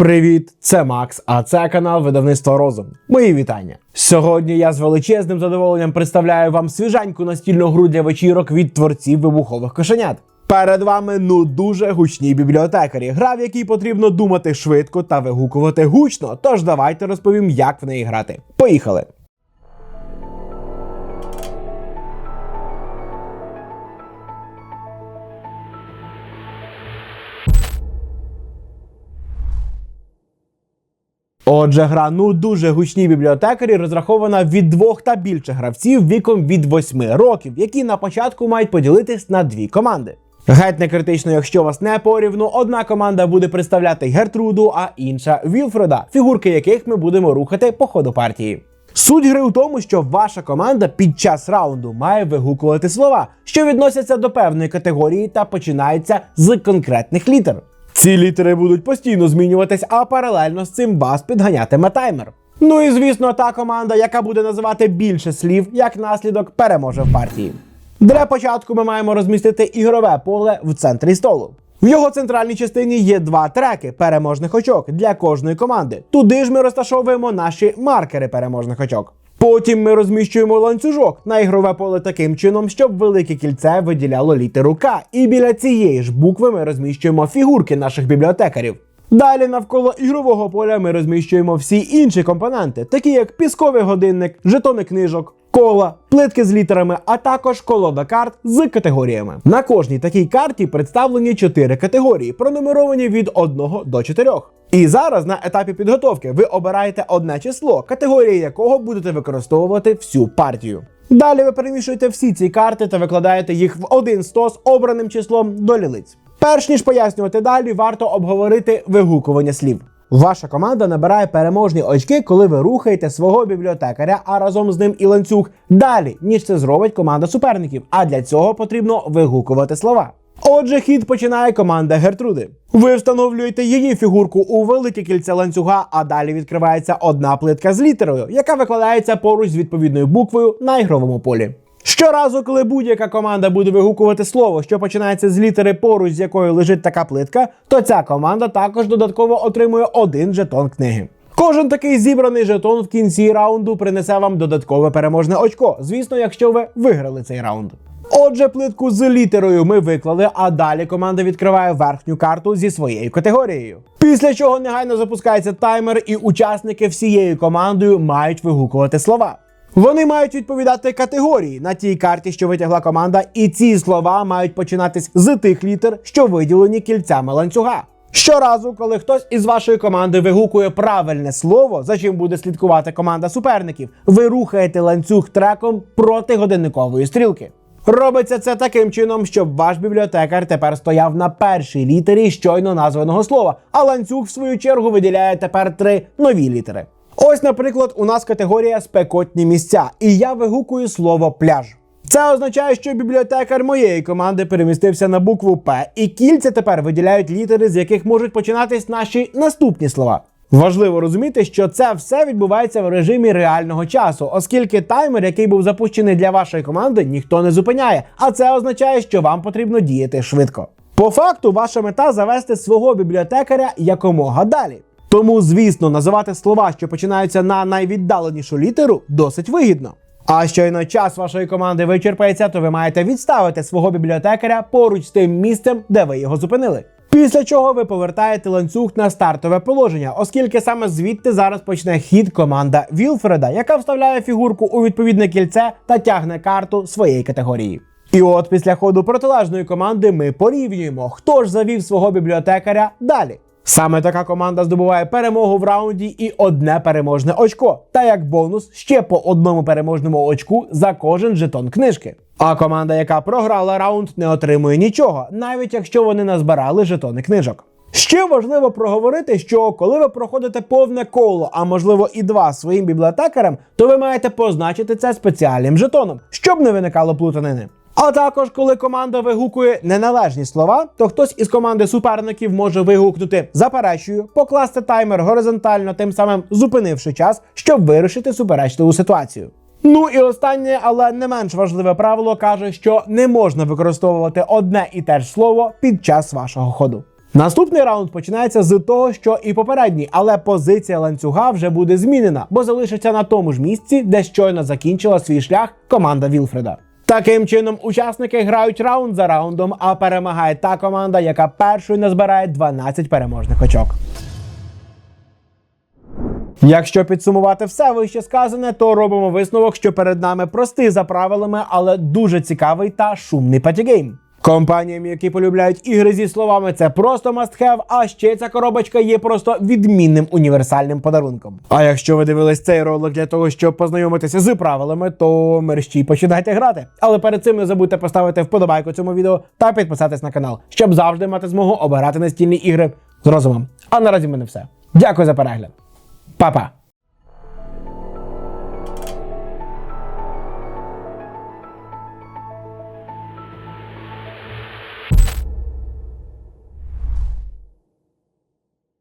Привіт, це Макс, а це канал Видавництва Розум. Мої вітання. Сьогодні я з величезним задоволенням представляю вам свіжаньку настільну гру для вечірок від творців вибухових кошенят. Перед вами ну дуже гучні бібліотекарі, гра, в якій потрібно думати швидко та вигукувати гучно. Тож давайте розповім, як в неї грати. Поїхали! Отже, гра ну дуже гучні бібліотекарі розрахована від двох та більше гравців віком від 8 років, які на початку мають поділитись на дві команди. Геть не критично, якщо вас не порівну, одна команда буде представляти Гертруду, а інша Вілфреда, фігурки яких ми будемо рухати по ходу партії. Суть гри у тому, що ваша команда під час раунду має вигукувати слова, що відносяться до певної категорії та починаються з конкретних літер. Ці літери будуть постійно змінюватись, а паралельно з цим вас підганятиме таймер. Ну і звісно, та команда, яка буде називати більше слів, як наслідок переможе в партії. Для початку ми маємо розмістити ігрове поле в центрі столу. В його центральній частині є два треки переможних очок для кожної команди. Туди ж ми розташовуємо наші маркери переможних очок. Потім ми розміщуємо ланцюжок на ігрове поле таким чином, щоб велике кільце виділяло літеру К. І біля цієї ж букви ми розміщуємо фігурки наших бібліотекарів. Далі навколо ігрового поля ми розміщуємо всі інші компоненти, такі як пісковий годинник, жетони книжок, кола, плитки з літерами, а також колода карт з категоріями. На кожній такій карті представлені 4 категорії, пронумеровані від 1 до 4. І зараз на етапі підготовки ви обираєте одне число, категорії якого будете використовувати всю партію. Далі ви перемішуєте всі ці карти та викладаєте їх в один стос обраним числом до лілиць. Перш ніж пояснювати далі, варто обговорити вигукування слів. Ваша команда набирає переможні очки, коли ви рухаєте свого бібліотекаря, а разом з ним і ланцюг далі, ніж це зробить команда суперників. А для цього потрібно вигукувати слова. Отже, хід починає команда Гертруди. Ви встановлюєте її фігурку у велике кільце ланцюга, а далі відкривається одна плитка з літерою, яка викладається поруч з відповідною буквою на ігровому полі. Щоразу, коли будь-яка команда буде вигукувати слово, що починається з літери поруч, з якою лежить така плитка, то ця команда також додатково отримує один жетон книги. Кожен такий зібраний жетон в кінці раунду принесе вам додаткове переможне очко. Звісно, якщо ви виграли цей раунд. Отже, плитку з літерою ми виклали, а далі команда відкриває верхню карту зі своєю категорією. Після чого негайно запускається таймер, і учасники всією командою мають вигукувати слова. Вони мають відповідати категорії на тій карті, що витягла команда, і ці слова мають починатись з тих літер, що виділені кільцями ланцюга. Щоразу, коли хтось із вашої команди вигукує правильне слово, за чим буде слідкувати команда суперників, ви рухаєте ланцюг треком проти годинникової стрілки. Робиться це таким чином, щоб ваш бібліотекар тепер стояв на першій літері щойно названого слова, а ланцюг, в свою чергу, виділяє тепер три нові літери. Ось, наприклад, у нас категорія спекотні місця, і я вигукую слово пляж. Це означає, що бібліотекар моєї команди перемістився на букву П, і кільця тепер виділяють літери, з яких можуть починатись наші наступні слова. Важливо розуміти, що це все відбувається в режимі реального часу, оскільки таймер, який був запущений для вашої команди, ніхто не зупиняє. А це означає, що вам потрібно діяти швидко. По факту, ваша мета завести свого бібліотекаря якомога далі. Тому, звісно, називати слова, що починаються на найвіддаленішу літеру, досить вигідно. А щойно час вашої команди вичерпається, то ви маєте відставити свого бібліотекаря поруч з тим місцем, де ви його зупинили. Після чого ви повертаєте ланцюг на стартове положення, оскільки саме звідти зараз почне хід команда Вілфреда, яка вставляє фігурку у відповідне кільце та тягне карту своєї категорії. І от після ходу протилежної команди ми порівнюємо, хто ж завів свого бібліотекаря далі. Саме така команда здобуває перемогу в раунді і одне переможне очко. Та як бонус ще по одному переможному очку за кожен жетон книжки. А команда, яка програла раунд, не отримує нічого, навіть якщо вони назбирали жетони книжок. Ще важливо проговорити, що коли ви проходите повне коло, а можливо і два своїм бібліотекарем, то ви маєте позначити це спеціальним жетоном, щоб не виникало плутанини. А також, коли команда вигукує неналежні слова, то хтось із команди суперників може вигукнути заперечую, покласти таймер горизонтально, тим самим зупинивши час, щоб вирішити суперечливу ситуацію. Ну і останнє, але не менш важливе правило каже, що не можна використовувати одне і те ж слово під час вашого ходу. Наступний раунд починається з того, що і попередній, але позиція ланцюга вже буде змінена, бо залишиться на тому ж місці, де щойно закінчила свій шлях команда Вілфреда. Таким чином, учасники грають раунд за раундом, а перемагає та команда, яка першою назбирає 12 переможних очок. Якщо підсумувати все вище сказане, то робимо висновок, що перед нами простий за правилами, але дуже цікавий та шумний патігейм. Компаніям, які полюбляють ігри зі словами, це просто must have, а ще ця коробочка є просто відмінним універсальним подарунком. А якщо ви дивились цей ролик для того, щоб познайомитися з правилами, то мерщій починайте грати. Але перед цим не забудьте поставити вподобайку цьому відео та підписатись на канал, щоб завжди мати змогу обирати настільні ігри з розумом. А наразі в мене все. Дякую за перегляд. Па-па!